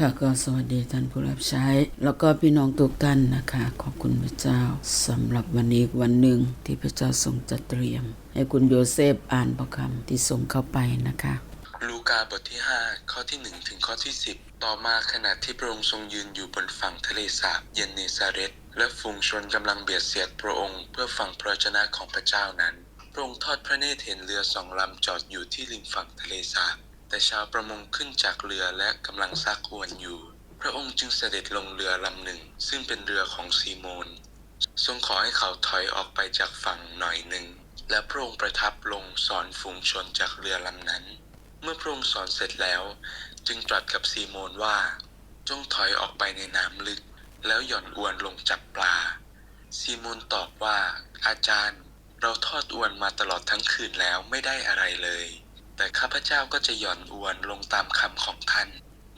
ค่ะก็สวัสดีท่านผู้รับใช้ แล้วก็พี่น้องทุกท่านนะคะ ขอบคุณพระเจ้าสำหรับวันนี้วันหนึ่งที่พระเจ้าทรงจัดเตรียม ให้คุณโยเซฟอ่านพระคำที่ส่งเข้าไปนะคะ ลูกาบทที่ 5 ข้อที่ 1 ถึงข้อที่ 10 ต่อมาขณะที่พระองค์ทรงยืนอยู่บนฝั่งทะเลสาบเยนเนซาเรตและฝูงชนกำลังเบียดเสียดพระองค์ เพื่อฟังพระวจนะของพระเจ้านั้นพระองค์ทอดพระเนตรเห็นเรือสองลำจอดอยู่ที่ริมฝั่งทะเลสาบ แต่ชาวประมงขึ้นจากเรือและกำลังซากอวนอยู่ พระองค์จึงเสด็จลงเรือลำหนึ่ง ซึ่งเป็นเรือของซีโมน ทรงขอให้เขาถอยออกไปจากฝั่งหน่อยหนึ่ง และพระองค์ประทับลงสอนฝูงชนจากเรือลำนั้น เมื่อพระองค์สอนเสร็จแล้ว จึงตรัสกับซีโมนว่า จงถอยออกไปในน้ำลึก แล้วหย่อนอวนลงจับปลา ซีโมนตอบว่า อาจารย์ เราทอดอวนมาตลอดทั้งคืนแล้วไม่ได้อะไรเลย แต่ข้าพเจ้าก็จะหย่อนอวนลงตามคำของท่าน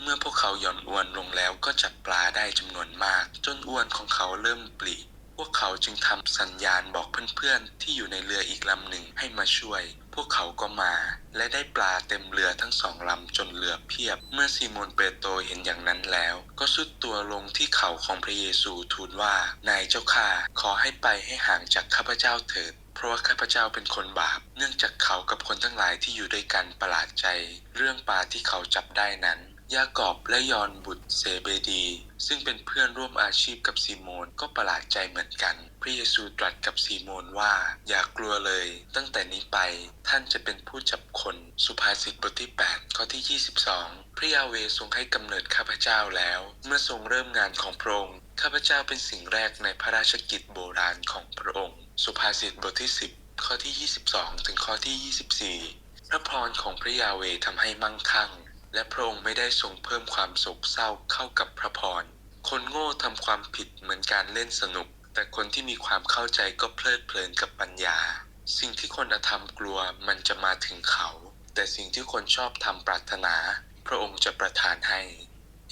เมื่อพวกเขาหย่อนอวนลงแล้วก็จับปลาได้จำนวนมาก จนอวนของเขาเริ่มปลีพวกเขาจึงทำสัญญาณบอกเพื่อนๆ ที่อยู่ในเรืออีกลำหนึ่งให้มาช่วย พวกเขาก็มา และได้ปลาเต็มเรือทั้งสองลำจนเรือเพียบ เมื่อซีโมนเปโตรเห็นอย่างนั้นแล้ว ก็สุดตัวลงที่เข่าของพระเยซูทูลว่า นายเจ้าข้าขอให้ไปให้ห่างจากข้าพเจ้าเถิด เพราะว่าข้าพเจ้าเป็นคนบาป เนื่องจากเขากับคนทั้งหลายที่อยู่ด้วยกันประหลาดใจ เรื่องปลาที่เขาจับได้นั้น ยากอบและยอนบุตรเซเบดี ซึ่งเป็นเพื่อนร่วมอาชีพกับซีโมนก็ประหลาดใจเหมือนกัน พระเยซูตรัสกับซีโมนว่า อย่ากลัวเลย ตั้งแต่นี้ไปท่านจะเป็นผู้จับคน สุภาษิตบทที่ 8 ข้อที่ 22 พระยาเวทรงให้กำเนิดข้าพเจ้าแล้ว เมื่อทรงเริ่มงานของพระองค์ ข้าพเจ้าเป็นสิ่งแรกในพระราชกิจโบราณของพระองค์ สุภาษิตบทที่ 10 ข้อที่ 22 ถึงข้อที่ 24 พระพรของพระยาเวทำให้มั่งคั่ง และพระองค์ไม่ได้ทรงเพิ่มความโศกเศร้าเข้ากับพระพร คนโง่ทำความผิดเหมือนการเล่นสนุก แต่คนที่มีความเข้าใจก็เพลิดเพลินกับปัญญา สิ่งที่คนอธรรมกลัวมันจะมาถึงเขา แต่สิ่งที่คนชอบทำปรารถนา พระองค์จะประทานให้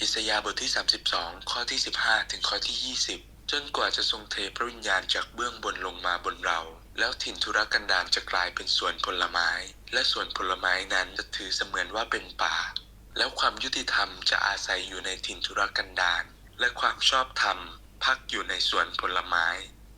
อิสยาห์บทที่ 32 ข้อที่ 15 ถึงข้อที่ 20 จนกว่าจะทรงเทพระวิญญาณจากเบื้องบนลงมาบนเรา แล้วถิ่นธุรกันดารจะกลายเป็นสวนผลไม้ และสวนผลไม้นั้นจะถือเสมือนว่าเป็นป่า แล้วความยุติธรรมจะอาศัยอยู่ในถิ่นธุรกันดารและความชอบธรรมพักอยู่ในสวนผลไม้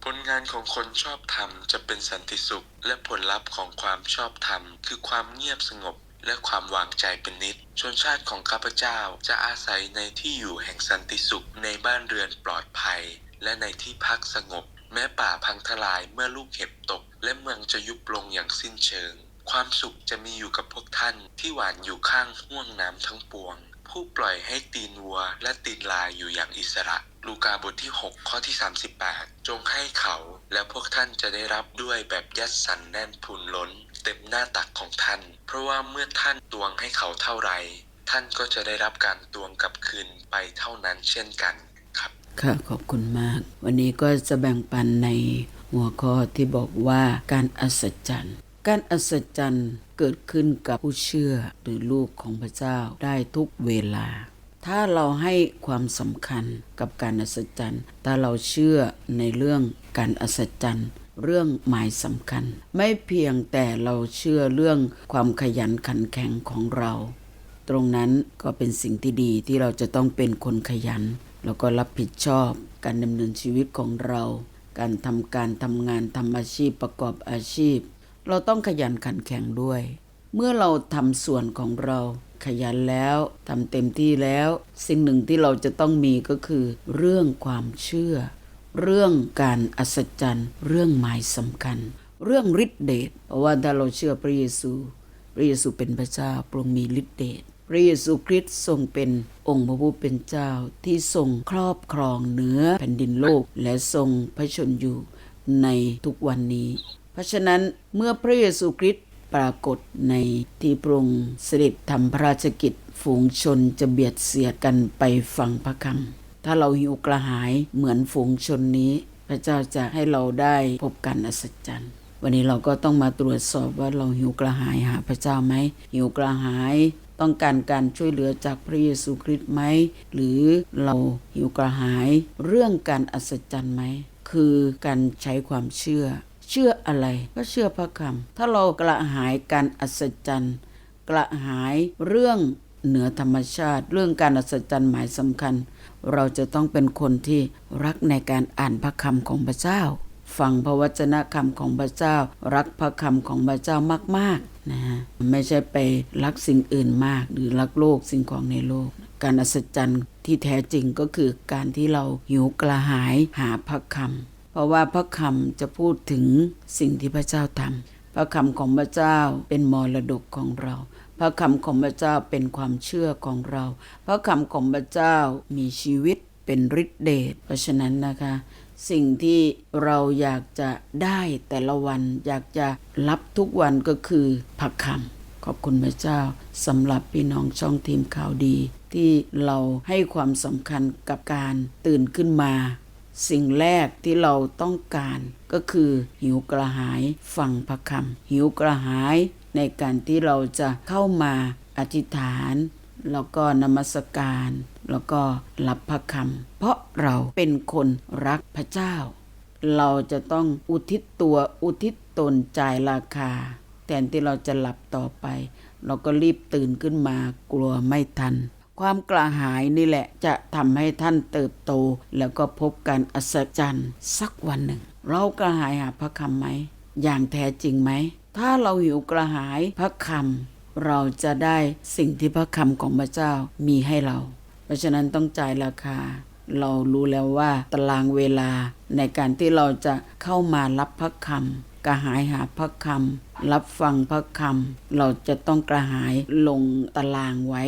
ผลงานของคนชอบธรรมจะเป็นสันติสุข และผลลัพธ์ของความชอบธรรมคือความเงียบสงบ และความวางใจเป็นนิด ชนชาติของข้าพเจ้าจะอาศัยในที่อยู่แห่งสันติสุขในบ้านเรือนปลอดภัย และในที่พักสงบ แม้ป่าพังทลายเมื่อลูกเห็บตก และเมืองจะยุบลงอย่างสิ้นเชิง ความสุขจะมีอยู่กับพวกท่านที่หวานอยู่ข้างห่วงน้ำทั้งปวง ผู้ปล่อยให้ตีนวัวและตีนลายอยู่อย่างอิสระลูกาบทที่ 6 ข้อที่ 38 จงให้เขา และพวกท่านจะได้รับด้วยแบบยัดสันแน่นพูนล้น เต็มหน้าตักของท่าน เพราะว่าเมื่อท่านตวงให้เขาเท่าไร ท่านก็จะได้รับการตวงกลับคืนไปเท่านั้นเช่นกันครับ ค่ะขอบคุณมาก วันนี้ก็จะแบ่งปันในหัวข้อที่บอกว่าการอัศจรรย์การอัศจรรย์เกิดขึ้นกับผู้เชื่อหรือลูกของพระเจ้าได้ทุกเวลา ถ้าเราให้ความสำคัญกับการอัศจรรย์ถ้าเราเชื่อในเรื่องการอัศจรรย์ เรื่องหมายสำคัญ ไม่เพียงแต่เราเชื่อเรื่องความขยันขันแข็งของเรา ตรงนั้นก็เป็นสิ่งที่ดีที่เราจะต้องเป็นคนขยัน แล้วก็รับผิดชอบการดำเนินชีวิตของเรา การทำการทำงานทำอาชีพประกอบอาชีพ เราต้องขยันขันแข็งด้วย เมื่อเราทำส่วนของเราขยันแล้วทำเต็มที่แล้ว สิ่งหนึ่งที่เราจะต้องมีก็คือ เรื่องความเชื่อ เรื่องการอัศจรรย์เรื่องหมายสำคัญ เรื่องฤทธิเดชเพราะว่าถ้าเราเชื่อพระเยซู พระเยซูเป็นพระเจ้าพระองค์มีฤทธิเดชพระเยซูคริสต์ทรงเป็นองค์พระผู้เป็นเจ้าที่ทรงครอบครองเหนือแผ่นดินโลกและทรงพระชนอยู่ในทุกวันนี้ เพราะฉะนั้นเมื่อพระเยซูคริสต์ปรากฏในที่พระองค์เสด็จทำพระราชกิจฝูงชนจะเบียดเสียดกันไปฟังพระคำ ถ้าเราหิวกระหายเหมือนฝูงชนนี้ พระเจ้าจะให้เราได้พบกันอัศจรรย์วันนี้เราก็ต้องมาตรวจสอบว่าเราหิวกระหายหาพระเจ้าไหมหิวกระหายต้องการการช่วยเหลือจากพระเยซูคริสต์ไหม หรือเราหิวกระหายเรื่องการอัศจรรย์ไหม คือการใช้ความเชื่อ เชื่ออะไรก็เชื่อพระคำถ้าเรากระหายการอัศจรรย์ กระหายเรื่อง เหนือธรรมชาติ เรื่องการอัศจรรย์หมายสำคัญ เราจะต้องเป็นคนที่รักในการอ่านพระคำของพระเจ้า ฟังพระวจนะคำของพระเจ้า รักพระคำของพระเจ้ามากๆนะฮะไม่ใช่ไปรักสิ่งอื่นมาก หรือรักโลกสิ่งของในโลก การอัศจรรย์ที่แท้จริงก็คือการที่เราหิวกระหายหาพระคำเพราะว่าพระคำจะพูดถึงสิ่งที่พระเจ้าทำ พระคำของพระเจ้าเป็นมรดกของเรา พระคำของพระเจ้าเป็นความเชื่อของเรา พระคำของพระเจ้ามีชีวิตเป็นฤทธิเดช เพราะฉะนั้นนะคะ สิ่งที่เราอยากจะได้แต่ละวันอยากจะรับทุกวันก็คือพระคำขอบคุณพระเจ้าสำหรับพี่น้องช่องทีมข่าวดี ที่เราให้ความสำคัญกับการตื่นขึ้นมา สิ่งแรกที่เราต้องการก็คือหิวกระหายฟังพระคำหิวกระหายในการที่เราจะเข้ามาอธิษฐาน แล้วก็นมัสการ แล้วก็รับพระคำเพราะเราเป็นคนรักพระเจ้า เราจะต้องอุทิศตัวอุทิศตนจ่ายราคา แทนที่เราจะหลับต่อไป เราก็รีบตื่นขึ้นมากลัวไม่ทัน ความกระหายนี่แหละจะทำให้ท่านเติบโต แล้วก็พบการอัศจรรย์สักวันหนึ่ง เรากระหายหาพระคำไหม อย่างแท้จริงไหม ถ้าเราหิวกระหายพระคำเราจะได้สิ่งที่พระคำของพระเจ้ามีให้เรา เพราะฉะนั้นต้องจ่ายราคา เรารู้แล้วว่าตารางเวลาในการที่เราจะเข้ามารับพระคำกระหายหาพระคำรับฟังพระคำเราจะต้องกระหายลงตารางไว้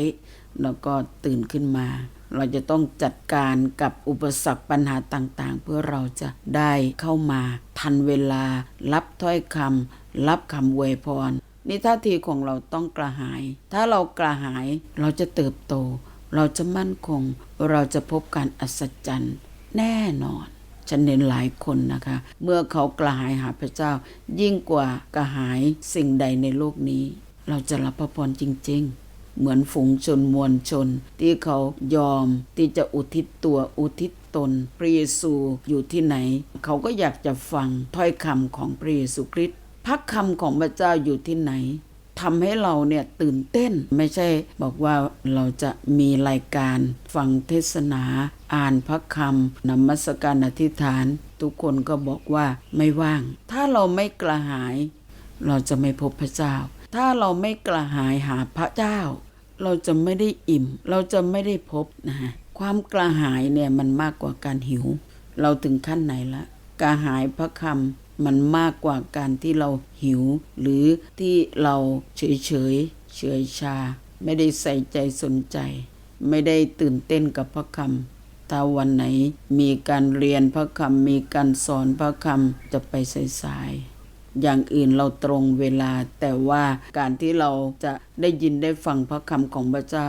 แล้วก็ตื่นขึ้นมา เราจะต้องจัดการกับอุปสรรคปัญหาต่างๆ เพื่อเราจะได้เข้ามา ทันเวลา รับถ้อยคำรับคำอวยพรนี่ท่าทีของเราต้องกระหาย ถ้าเรากระหายเราจะเติบโต เราจะมั่นคง เราจะพบการอัศจรรย์แน่นอน ฉันเห็นหลายคนนะคะ เมื่อเขากระหายหาพระเจ้า ยิ่งกว่ากระหายสิ่งใดในโลกนี้ เราจะรับพระพรจริง ๆ เหมือนฝูงชนมวลชน ที่เขายอมที่จะอุทิศตัวอุทิศตนพระเยซูอยู่ที่ไหน เขาก็อยากจะฟังถ้อยคำของพระเยซูคริสต์พระคำของพระเจ้าอยู่ที่ไหนทำให้เราเนี่ยตื่นเต้นไม่ใช่บอกว่าเราจะมีรายการฟังเทศนา อ่านพระคำนมัสการอธิษฐาน ทุกคนก็บอกว่าไม่ว่าง ถ้าเราไม่กระหาย เราจะไม่พบพระเจ้า ถ้าเราไม่กระหายหาพระเจ้า เราจะไม่ได้อิ่ม เราจะไม่ได้พบนะฮะความกระหายเนี่ยมันมากกว่าการหิว เราถึงขั้นไหนละกระหายพระคำมันมากกว่าการที่เราหิว หรือที่เราเฉยเฉยเฉยชา ไม่ได้ใส่ใจสนใจ ไม่ได้ตื่นเต้นกับพระคำถ้าวันไหนมีการเรียนพระคำมีการสอนพระคำจะไปสายๆ อย่างอื่นเราตรงเวลา แต่ว่าการที่เราจะได้ยินได้ฟังพระคำของพระเจ้า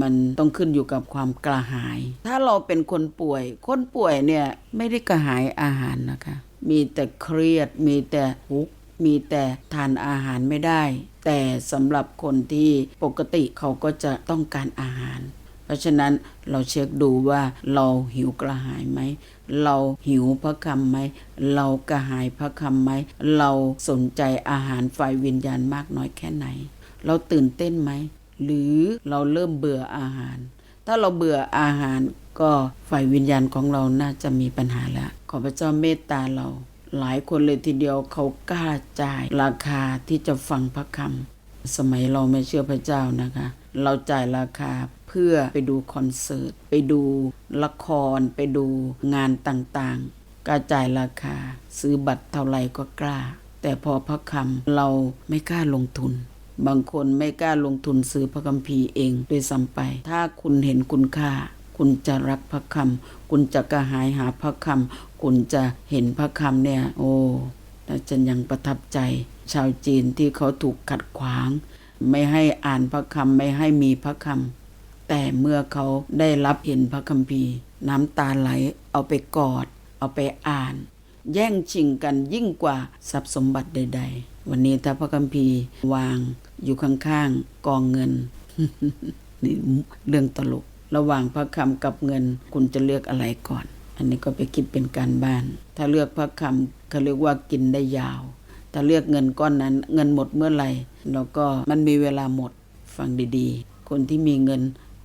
มันต้องขึ้นอยู่กับความกระหาย ถ้าเราเป็นคนป่วย คนป่วยเนี่ยไม่ได้กระหายอาหารนะคะ มีแต่เครียด มีแต่ทุกมีแต่ทานอาหารไม่ได้ แต่สำหรับคนที่ปกติเขาก็จะต้องการอาหาร เพราะฉะนั้นเราเช็คดูว่าเราหิวกระหายไหม เราหิวพระคำไหม เรากระหายพระคำไหม เราสนใจอาหารฝ่ายวิญญาณมากน้อยแค่ไหน เราตื่นเต้นไหม หรือเราเริ่มเบื่ออาหาร ถ้าเราเบื่ออาหารก็ฝ่ายวิญญาณของเราน่าจะมีปัญหาแล้วขอพระเจ้าเมตตาเรา หลายคนเลยทีเดียวเขากล้าจ่ายราคาที่จะฟังพระคำสมัยเราไม่เชื่อพระเจ้านะคะ เราจ่ายราคา เพื่อไปดูคอนเสิร์ต ไปดูละคร ไปดูงานต่างๆกล้าจ่ายราคา ซื้อบัตรเท่าไหร่ก็กล้า แต่พอพระคำเราไม่กล้าลงทุน บางคนไม่กล้าลงทุนซื้อพระคัมภีร์เองด้วยซ้ำไป ถ้าคุณเห็นคุณค่า คุณจะรักพระคำคุณจะกระหายหาพระคำคุณจะเห็นพระคำเนี่ย โอ้แต่ฉันยังประทับใจ ชาวจีนที่เขาถูกขัดขวาง ไม่ให้อ่านพระคำไม่ให้มีพระคำ แต่เมื่อเขาได้รับเห็นพระคัมภีร์ น้ำตาไหล เอาไปกอด เอาไปอ่าน แย่งชิงกันยิ่งกว่าทรัพย์สมบัติใด ๆ วันนี้ถ้าพระคัมภีร์วางอยู่ข้างๆกองเงินนี่เรื่องตลก ระหว่างพระคำกับเงิน คุณจะเลือกอะไรก่อน อันนี้ก็ไปคิดเป็นการบ้าน ถ้าเลือกพระคำเขาเรียกว่ากินได้ยาว ถ้าเลือกเงินก้อนนั้น เงินหมดเมื่อไหร่เราก็มันมีเวลาหมดฟังดีๆ คนที่มีเงิน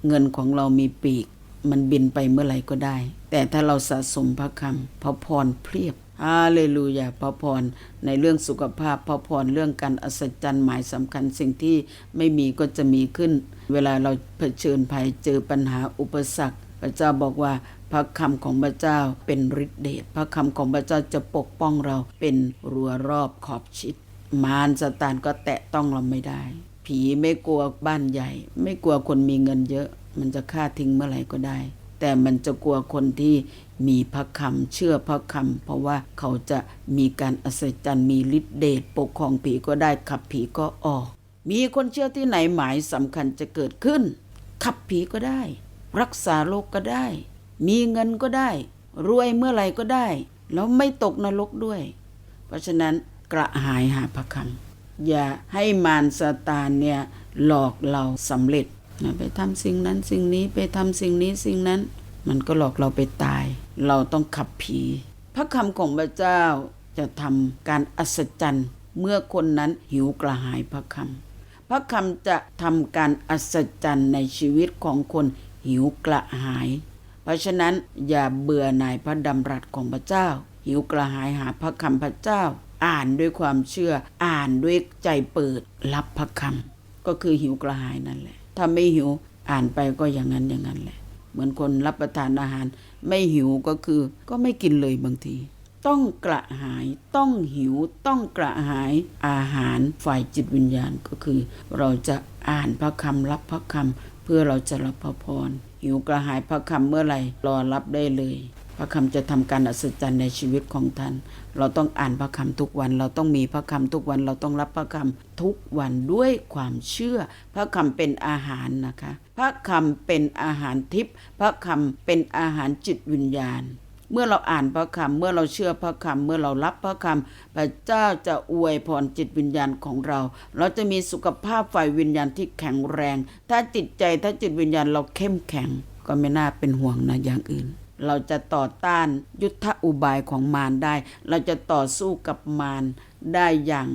เงินของเรามีปีก มันบินไปเมื่อไหร่ก็ได้ แต่ถ้าเราสะสมพระคำพระพรเพียบฮาเลลูยาพระพรในเรื่องสุขภาพพระพรเรื่องการอัศจรรย์หมายสำคัญสิ่งที่ไม่มีก็จะมีขึ้น เวลาเราเผชิญภัยเจอปัญหาอุปสรรค พระเจ้าบอกว่าพระคำของพระเจ้าเป็นฤทธิเดชพระคำของพระเจ้าจะปกป้องเราเป็นรั้วรอบขอบชิด มารสตานก็แตะต้องเราไม่ได้ ผีไม่กลัวบ้านใหญ่ ไม่กลัวคนมีเงินเยอะ มันจะฆ่าทิ้งเมื่อไหร่ก็ได้ แต่มันจะกลัวคนที่มีพระคำเชื่อพระคำเพราะว่าเขาจะมีการอัศจรรย์มีฤทธิเดชปกครองผีก็ได้ขับผีก็ออก มีคนเชื่อที่ไหนหมายสำคัญจะเกิดขึ้น ขับผีก็ได้ รักษาโรคก็ได้ มีเงินก็ได้ รวยเมื่อไหร่ก็ได้ แล้วไม่ตกนรกด้วย เพราะฉะนั้นกระหายหาพระคำ อย่าให้มารซาตานเนี่ยหลอกเราสำเร็จนะไปทำสิ่งนั้นสิ่งนี้ไปทำสิ่งนี้สิ่งนั้น มันก็หลอกเราไปตาย เราต้องขับผี พระคำของพระเจ้าจะทำการอัศจรรย์เมื่อคนนั้นหิวกระหายพระคำพระคำจะทำการอัศจรรย์ในชีวิตของคนหิวกระหาย เพราะฉะนั้นอย่าเบื่อหน่ายพระดำรัสของพระเจ้า หิวกระหายหาพระคำพระเจ้า อ่านด้วยความเชื่อ อ่านด้วยใจเปิดรับพระคำก็คือหิวกระหายนั่นแหละ ถ้าไม่หิวอ่านไปก็อย่างนั้นอย่างนั้นแหละ เหมือนคนรับประทานอาหาร ไม่หิวก็คือ ก็ไม่กินเลยบางที ต้องกระหายต้องหิว ต้องกระหายอาหารฝ่ายจิตวิญญาณก็คือ เราจะอ่านพระคำรับพระคำเพื่อเราจะรับพระพรหิวกระหายพระคำเมื่อไหร่รอรับได้เลย พระคำจะทำการอัศจรรย์ในชีวิตของท่าน เราต้องอ่านพระคำทุกวัน เราต้องมีพระคำทุกวัน เราต้องรับพระคำทุกวันด้วยความเชื่อ พระคำเป็นอาหารนะคะ พระคำเป็นอาหารทิพย์ พระคำเป็นอาหารจิตวิญญาณ เมื่อเราอ่านพระคำเมื่อเราเชื่อพระคำเมื่อเรารับพระคำพระเจ้าจะอวยพรจิตวิญญาณของเรา เราจะมีสุขภาพฝ่ายวิญญาณที่แข็งแรง ถ้าจิตใจถ้าจิตวิญญาณเราเข้มแข็ง ก็ไม่น่าเป็นห่วงนะอย่างอื่น เราจะต่อต้านยุทธอุบายของมารได้ เราจะต่อสู้กับมารได้อย่าง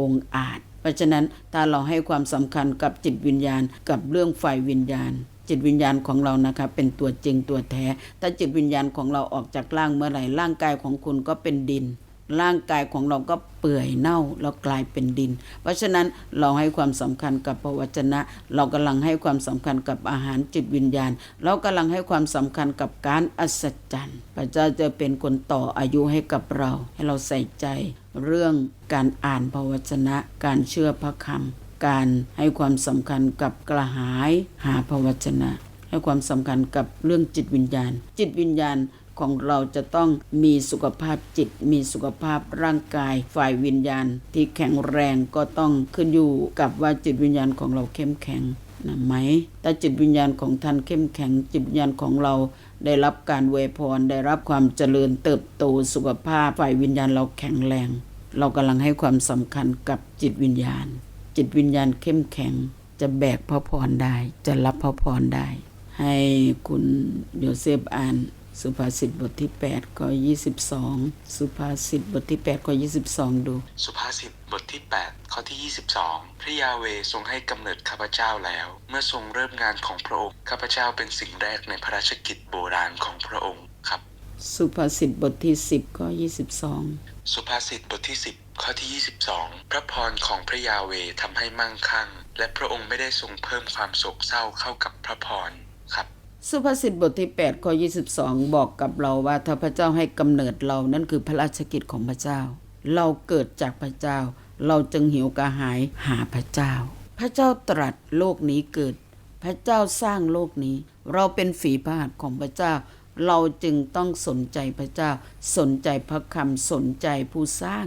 องอาจ เพราะฉะนั้นถ้าเราให้ความสำคัญกับจิตวิญญาณกับเรื่องฝ่ายวิญญาณ จิตวิญญาณของเรานะคะเป็นตัวจริงตัวแท้ ถ้าจิตวิญญาณของเราออกจากร่างเมื่อไหร่ร่างกายของคุณก็เป็นดิน ร่างกายของเราก็เปื่อยเน่าแล้วกลายเป็นดิน เพราะฉะนั้นเราให้ความสำคัญกับพระวจนะ เรากำลังให้ความสำคัญกับอาหารจิตวิญญาณ เรากำลังให้ความสำคัญกับการอัศจรรย์พระเจ้าจะเป็นคนต่ออายุให้กับเรา ให้เราใส่ใจเรื่องการอ่านพระวจนะ การเชื่อพระคำการให้ความสำคัญกับกระหายหาพระวจนะ ให้ความสำคัญกับเรื่องจิตวิญญาณ จิตวิญญาณ ของเราจะต้องมีสุขภาพจิต มีสุขภาพร่างกาย ฝ่ายวิญญาณ ที่แข็งแรงก็ต้องขึ้นอยู่กับว่าจิตวิญญาณของเราเข้มแข็งนะไหมถ้าจิตวิญญาณของท่านเข้มแข็ง จิตวิญญาณของเราได้รับการเวพร ได้รับความเจริญเติบโตสุขภาพฝ่ายวิญญาณเราแข็งแรง เรากำลังให้ความสำคัญกับจิตวิญญาณ จิตวิญญาณเข้มแข็ง จะแบกพระพรได้ จะรับพระพรได้ ให้คุณโยเซฟอ่าน สุภาษิตบทที่8ข้อ22 สุภาษิตบทที่8ข้อ22 ดู สุภาษิตบทที่ 8 ข้อที่ 22 พระยาเวทรงให้กำเนิดข้าพเจ้าแล้ว เมื่อทรงเริ่มงานของพระองค์ข้าพเจ้าเป็นสิ่งแรกในพระราชกิจโบราณของพระองค์ครับ สุภาษิตบทที่ 10ข้อ22 สุภาษิตบทที่ 10 ข้อที่ 22 พระพรของพระยาเวทำให้มั่งคั่ง และพระองค์ไม่ได้ทรงเพิ่มความโศกเศร้าเข้ากับพระพรครับ สุภาษิตบทที่8ข้อ22 บอกกับเราว่าถ้าพระเจ้าให้กำเนิดเรานั่นคือพระราชกิจของพระเจ้า เราเกิดจากพระเจ้า เราจึงหิวกระหายหาพระเจ้า พระเจ้าตรัสโลกนี้เกิด พระเจ้าสร้างโลกนี้ เราเป็นฝีพระหัตถ์ของพระเจ้า เราจึงต้องสนใจพระเจ้า สนใจพระคำสนใจผู้สร้าง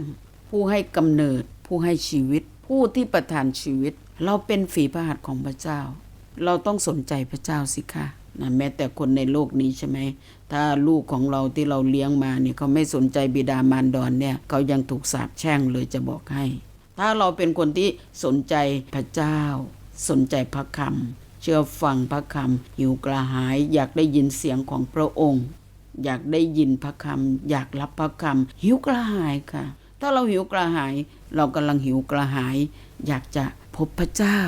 ผู้ให้กำเนิด ผู้ให้ชีวิต ผู้ที่ประทานชีวิต เราเป็นฝีพระหัตถ์ของพระเจ้า เราต้องสนใจพระเจ้าสิคะ นะแม้แต่คนในโลกนี้ใช่ไหมถ้าลูกของเราที่เราเลี้ยงมาเนี่ยเขาไม่สนใจบิดามารดอนเนี่ยเขายังถูกสาปแช่งเลยจะบอกให้ ถ้าเราเป็นคนที่สนใจพระเจ้า สนใจพระคำเชื่อฟังพระคำหิวกระหาย อยากได้ยินเสียงของพระองค์ อยากได้ยินพระคำอยากรับพระคำหิวกระหายค่ะ ถ้าเราหิวกระหาย เรากำลังหิวกระหาย อยากจะพบพระเจ้า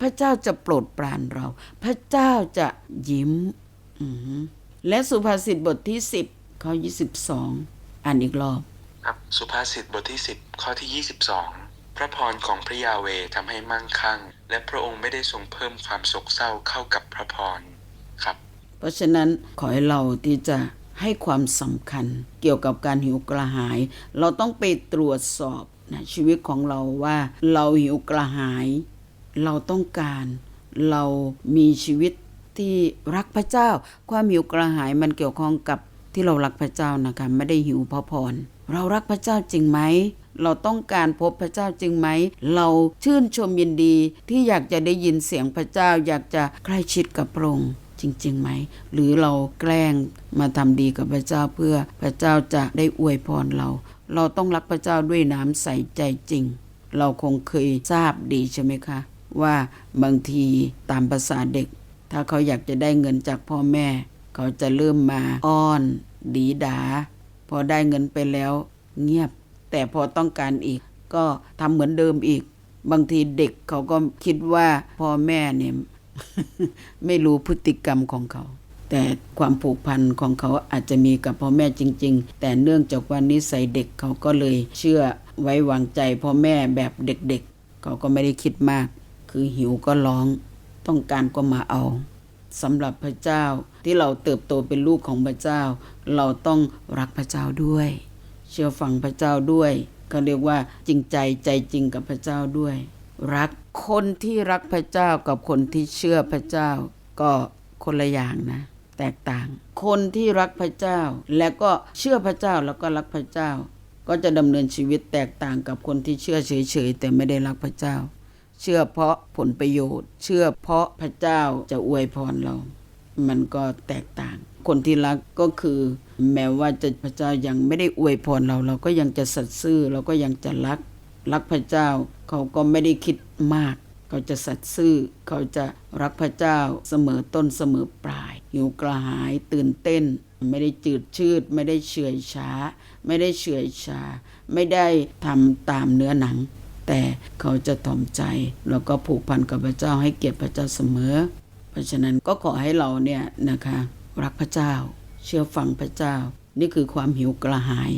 พระเจ้าจะโปรดปรานเรา พระเจ้าจะยิ้มอือหือและสุภาษิตบทที่10ข้อ22อ่านอีกรอบ ครับ สุภาษิตบทที่10ข้อที่22พระพรของพระยาเวทำให้มั่งคั่ง และพระองค์ไม่ได้ทรงเพิ่มความโศกเศร้าเข้ากับพระพรครับ เพราะฉะนั้นขอให้เราที่จะให้ความสำคัญเกี่ยวกับการหิวกระหาย เราต้องไปตรวจสอบนะชีวิตของเราว่าเราหิวกระหาย เราต้องการ เรามีชีวิตที่รักพระเจ้า ความหิวกระหายมันเกี่ยวข้องกับที่เรารักพระเจ้านะคะไม่ได้หิวพระพร เรารักพระเจ้าจริงไหมเราต้องการพบพระเจ้าจริงไหม เราชื่นชมยินดีที่อยากจะได้ยินเสียงพระเจ้า อยากจะใกล้ชิดกับพระองค์จริงๆไหม หรือเราแกล้งมาทำดีกับพระเจ้าเพื่อพระเจ้าจะได้อวยพรเรา เราต้องรักพระเจ้าด้วยน้ำใส่ใจจริง เราคงเคยทราบดีใช่ไหมคะ ว่าบางทีตามภาษาเด็ก ถ้าเขาอยากจะได้เงินจากพ่อแม่ เขาจะเริ่มมาอ้อน ดีดา พอได้เงินไปแล้วเงียบ แต่พอต้องการอีก ก็ทำเหมือนเดิมอีก บางทีเด็กเขาก็คิดว่าพ่อแม่เนี่ยไม่รู้พฤติกรรมของเขาแต่ความผูกพันของเขาอาจจะมีกับพ่อแม่จริง ๆ แต่เนื่องจากว่านิสัยเด็กเขาก็เลยเชื่อไว้วางใจพ่อแม่แบบเด็กๆ เขาก็ไม่ได้คิดมาก คือหิวก็ร้อง ต้องการก็มาเอาสำหรับพระเจ้าที่เราเติบโตเป็นลูกของพระเจ้า เราต้องรักพระเจ้าด้วย เชื่อฟังพระเจ้าด้วยเขาเรียกว่าจริงใจใจจริงกับพระเจ้าด้วย รักคนที่รักพระเจ้ากับคนที่เชื่อพระเจ้า ก็คนละอย่างนะ แตกต่าง คนที่รักพระเจ้า และก็เชื่อพระเจ้าแล้วก็รักพระเจ้า ก็จะดำเนินชีวิตแตกต่างกับคนที่เชื่อเฉยๆแต่ไม่ได้รักพระเจ้า เชื่อเพราะผลประโยชน์ เชื่อเพราะพระเจ้าจะอวยพรเรา มันก็แตกต่าง คนที่รักก็คือ แม้ว่าจะพระเจ้ายังไม่ได้อวยพรเรา เราก็ยังจะสัตย์ซื่อเราก็ยังจะรัก รักพระเจ้าเขาก็ไม่ได้คิดมาก เขาจะสัตย์ซื่อ เขาจะรักพระเจ้าเสมอต้นเสมอปลายหิวกระหายตื่นเต้น ไม่ได้จืดชืด ไม่ได้เฉื่อยช้า ไม่ได้เฉื่อยชา ไม่ได้ทำตามเนื้อหนัง แต่เขาจะถ่อมใจ แล้วก็ผูกพันกับพระเจ้าให้เกียรติพระเจ้าเสมอ เพราะฉะนั้นก็ขอให้เราเนี่ยนะคะรักพระเจ้า เชื่อฟังพระเจ้า นี่คือความหิวกระหาย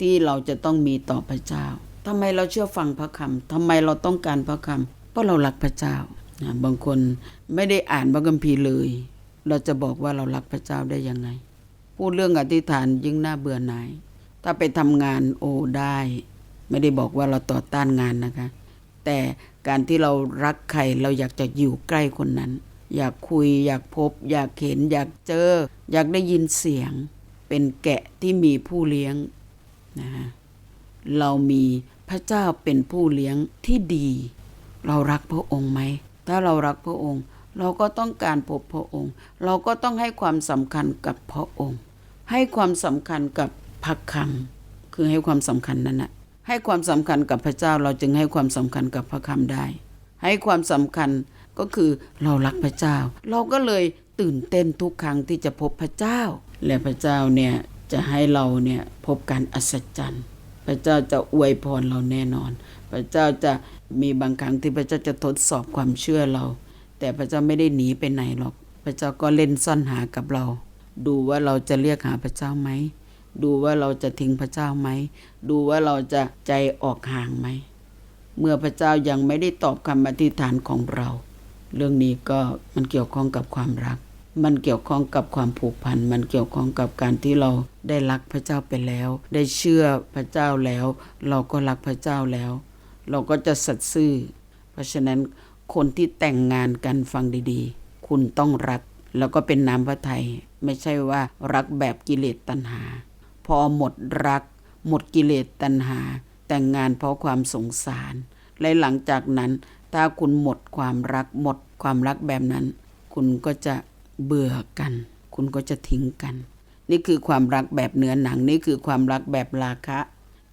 ที่เราจะต้องมีต่อพระเจ้าทำไมเราเชื่อฟังพระคำทำไมเราต้องการพระคำเพราะเรารักพระเจ้านะบางคนไม่ได้อ่านพระคัมภีร์เลย เราจะบอกว่าเรารักพระเจ้าได้ยังไง พูดเรื่องอธิษฐานยิ่งน่าเบื่อหน่าย ถ้าไปทำงานโอ้ได้ ไม่ได้บอกว่าเราต่อต้านงานนะคะ แต่การที่เรารักใครเราอยากจะอยู่ใกล้คนนั้น อยากคุย อยากพบ อยากเห็น อยากเจอ อยากได้ยินเสียง เป็นแกะที่มีผู้เลี้ยงนะฮะเรามีพระเจ้าเป็นผู้เลี้ยงที่ดี เรารักพระองค์ไหม ถ้าเรารักพระองค์ เราก็ต้องการพบพระองค์ เราก็ต้องให้ความสำคัญกับพระองค์ ให้ความสำคัญกับพระคำคือให้ความสำคัญนั้นนะ ให้ความสำคัญกับพระเจ้าเราจึงให้ความสำคัญกับพระคำได้ ให้ความสำคัญก็คือเรารักพระเจ้า เราก็เลยตื่นเต้นทุกครั้งที่จะพบพระเจ้า และพระเจ้าเนี่ยจะให้เราเนี่ยพบการอัศจรรย์ พระเจ้าจะอวยพรเราแน่นอน พระเจ้าจะมีบางครั้งที่พระเจ้าจะทดสอบความเชื่อเรา แต่พระเจ้าไม่ได้หนีไปไหนหรอก พระเจ้าก็เล่นซ่อนหากับเรา ดูว่าเราจะเรียกหาพระเจ้าไหม ดูว่าเราจะทิ้งพระเจ้าไหม ดูว่าเราจะใจออกห่างไหม เมื่อพระเจ้ายังไม่ได้ตอบคำอธิษฐานของเรา เรื่องนี้ก็มันเกี่ยวข้องกับความรัก มันเกี่ยวข้องกับความผูกพัน มันเกี่ยวข้องกับการที่เราได้รักพระเจ้าไปแล้ว ได้เชื่อพระเจ้าแล้ว เราก็รักพระเจ้าแล้ว เราก็จะสัตย์ซื่อ เพราะฉะนั้นคนที่แต่งงานกันฟังดีๆ คุณต้องรัก แล้วก็เป็นน้ำพระทัยไม่ใช่ว่ารักแบบกิเลสตัณหา พอหมดรัก หมดกิเลสตัณหา แต่งงานเพราะความสงสาร และหลังจากนั้น ถ้าคุณหมดความรักหมดความรักแบบนั้น คุณก็จะเบื่อกัน คุณก็จะทิ้งกัน นี่คือความรักแบบเนื้อหนัง นี่คือความรักแบบราคะ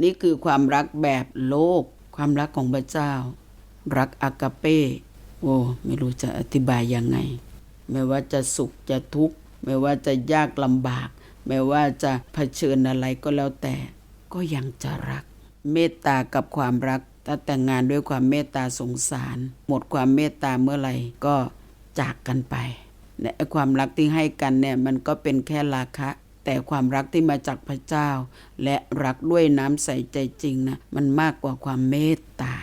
นี่คือความรักแบบโลก ความรักของพระเจ้า รักอากาเป้โอ้ไม่รู้จะอธิบายยังไง ไม่ว่าจะสุขจะทุกข์ ไม่ว่าจะยากลำบาก ไม่ว่าจะเผชิญอะไรก็แล้วแต่ก็ยังจะรัก เมตตากับความรักถ้าแต่งงานด้วยความเมตตาสงสาร หมดความเมตตาเมื่อไหร่ก็จากกันไปและความรักที่ให้กันเนี่ยมันก็เป็นแค่ราคะ แต่ความรักที่มาจากพระเจ้า และรักด้วยน้ำใสใจจริงนะมันมากกว่าความเมตตา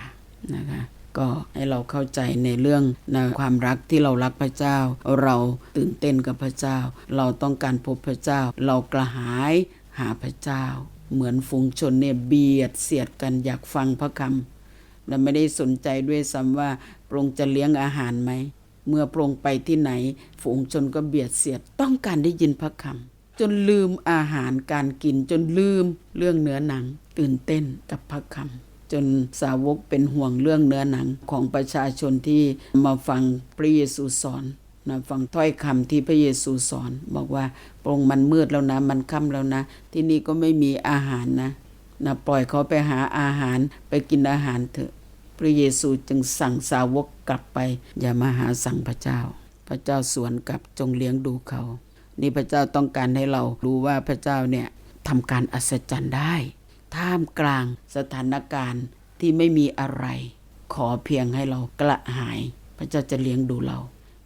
นะคะ ก็ให้เราเข้าใจในเรื่องนะความรักที่เรารักพระเจ้า เราตื่นเต้นกับพระเจ้า เราต้องการพบพระเจ้า เรากระหายหาพระเจ้า เหมือนฝูงชนเนี่ยเบียดเสียดกันอยากฟังพระคำและไม่ได้สนใจด้วยซ้ำว่าพระองค์จะเลี้ยงอาหารไหมเมื่อพระองค์ไปที่ไหน ฝูงชนก็เบียดเสียดต้องการได้ยินพระคำจนลืมอาหารการกินจนลืมเรื่องเนื้อหนัง ตื่นเต้นกับพระคำ จนสาวกเป็นห่วงเรื่องเนื้อหนังของประชาชนที่มาฟังพระเยซูสอนนะฟังถ้อยคำที่พระเยซูสอน บอกว่าโปรงมันมืดแล้วนะ มันค่ำแล้วนะ ที่นี่ก็ไม่มีอาหารนะนะปล่อยเขาไปหาอาหารไปกินอาหารเถอะ พระเยซูจึงสั่งสาวกกลับไป อย่ามาหาสั่งพระเจ้า พระเจ้าสวนกลับจงเลี้ยงดูเขา นี่พระเจ้าต้องการให้เรารู้ว่าพระเจ้าเนี่ยทำการอัศจรรย์ได้ ท่ามกลางสถานการณ์ที่ไม่มีอะไร ขอเพียงให้เรากระหาย พระเจ้าจะเลี้ยงดูเรา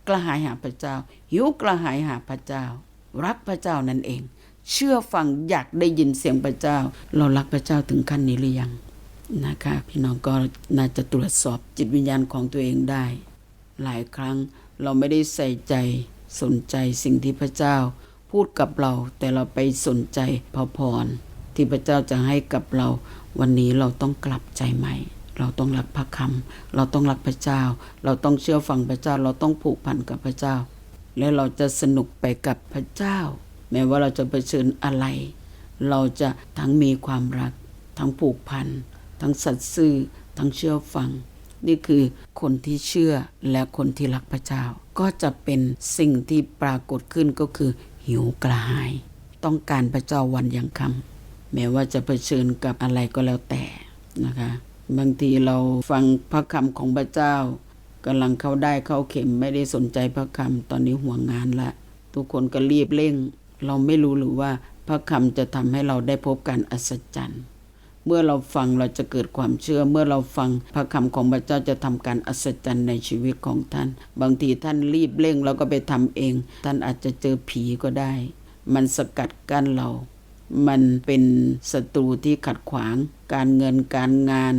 กระหายหาพระเจ้า หิวกระหายหาพระเจ้า รักพระเจ้านั่นเอง เชื่อฟังอยากได้ยินเสียงพระเจ้า เรารักพระเจ้าถึงขั้นนี้หรือยังนะคะพี่น้องก็น่าจะตรวจสอบจิตวิญญาณของตัวเองได้ หลายครั้งเราไม่ได้ใส่ใจสนใจสิ่งที่พระเจ้า พูดกับเราแต่เราไปสนใจพระพร ที่พระเจ้าจะให้กับเรา วันนี้เราต้องกลับใจใหม่ เราต้องรักพระคำเราต้องรักพระเจ้า เราต้องเชื่อฟังพระเจ้า เราต้องผูกพันกับพระเจ้า และเราจะสนุกไปกับพระเจ้า แม้ว่าเราจะเผชิญอะไร เราจะทั้งมีความรัก ทั้งผูกพัน ทั้งสัตย์ซื่อ ทั้งเชื่อฟัง นี่คือคนที่เชื่อและคนที่รักพระเจ้า ก็จะเป็นสิ่งที่ปรากฏขึ้นก็คือหิวกระหาย ต้องการพระเจ้าวันยังคำ แม้ว่าจะเผชิญกับอะไรก็แล้วแต่นะคะ บางทีเราฟังพระคำของพระเจ้ากำลังเข้าได้เข้าเข็มไม่ได้สนใจพระคำตอนนี้ห่วงงานละ ทุกคนก็รีบเร่ง เราไม่รู้หรือว่าพระคำจะทำให้เราได้พบการอัศจรรย์เมื่อเราฟังเราจะเกิดความเชื่อ เมื่อเราฟังพระคำของพระเจ้าจะทำการอัศจรรย์ในชีวิตของท่าน บางทีท่านรีบเร่งแล้วก็ไปทำเอง ท่านอาจจะเจอผีก็ได้ มันสกัดกั้นเรา มันเป็นศัตรูที่ขัดขวาง การเงินการงาน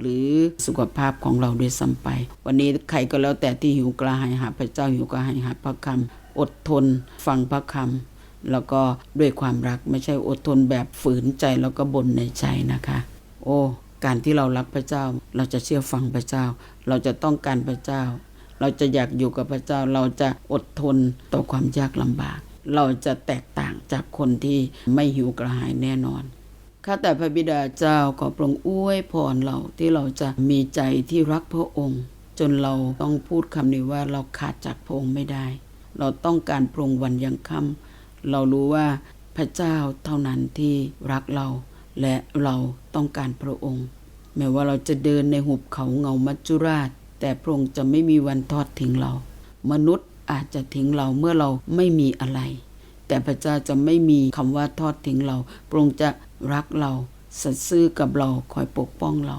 หรือสุขภาพของเราด้วยซ้ำไป วันนี้ใครก็แล้วแต่ที่หิวกระหายหาพระเจ้าหิวกระหายหาพระคำอดทนฟังพระคำแล้วก็ด้วยความรักไม่ใช่อดทนแบบฝืนใจแล้วก็บ่นในใจนะคะ โอ้ การที่เรารักพระเจ้า เราจะเชื่อฟังพระเจ้า เราจะต้องการพระเจ้า เราจะอยากอยู่กับพระเจ้า เราจะอดทนต่อความยากลำบาก เราจะแตกต่างจากคนที่ไม่หิวกระหายแน่นอนข้าแต่พระบิดาเจ้าขอพระองค์อวยพรเราที่เราจะมีใจที่รักพระองค์ จนเราต้องพูดคำนี้ว่าเราขาดจากพระองค์ไม่ได้ เราต้องการพระองค์วันยังค่ำเรารู้ว่าพระเจ้าเท่านั้นที่รักเรา และเราต้องการพระองค์ แม้ว่าเราจะเดินในหุบเขาเงามัจจุราช แต่พระองค์จะไม่มีวันทอดทิ้งเรา มนุษย์ อาจจะทิ้งเราเมื่อเราไม่มีอะไร แต่พระเจ้าจะไม่มีคำว่าทอดทิ้งเราพระองค์จะรักเราสัตย์ซื่อกับเราคอยปกป้องเรา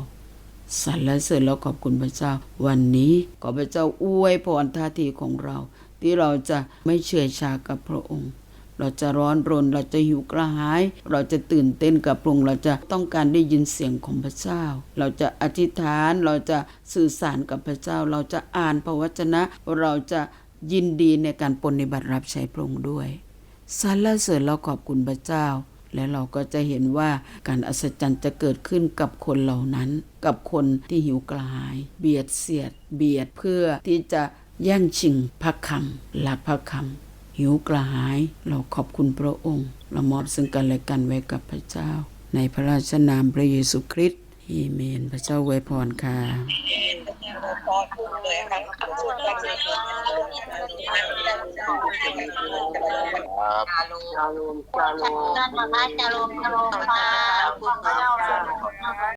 สรรเสริญแล้วขอบคุณพระเจ้า วันนี้ขอพระเจ้าอวยพรท่าทีของเรา ที่เราจะไม่เฉื่อยชากับพระองค์ เราจะร้อนรนเราจะหิวกระหาย เราจะตื่นเต้นกับพระองค์เราจะต้องการได้ยินเสียงของพระเจ้า เราจะอธิษฐานเราจะสื่อสารกับพระเจ้า เราจะอ่านพระวจนะ เราจะ ยินดีในการปฏิบัติรับใช้พระองค์ด้วยสรรเสริญเราขอบคุณพระเจ้า และเราก็จะเห็นว่าการอัศจรรย์จะเกิดขึ้นกับคนเหล่านั้น กับคนที่หิวกระหาย เบียดเสียด เบียดเพื่อที่จะแย่งชิงพระคำหลักพระคำหิวกระหาย เราขอบคุณพระองค์ เรามอบซึ่งกันและกันไว้กับพระเจ้า ในพระราชนามพระเยซูคริสต์ อเมน พระเจ้าไวพรค่ะครับคำพูดก็คือครับจารุจารุจารุจารุจารุค่ะ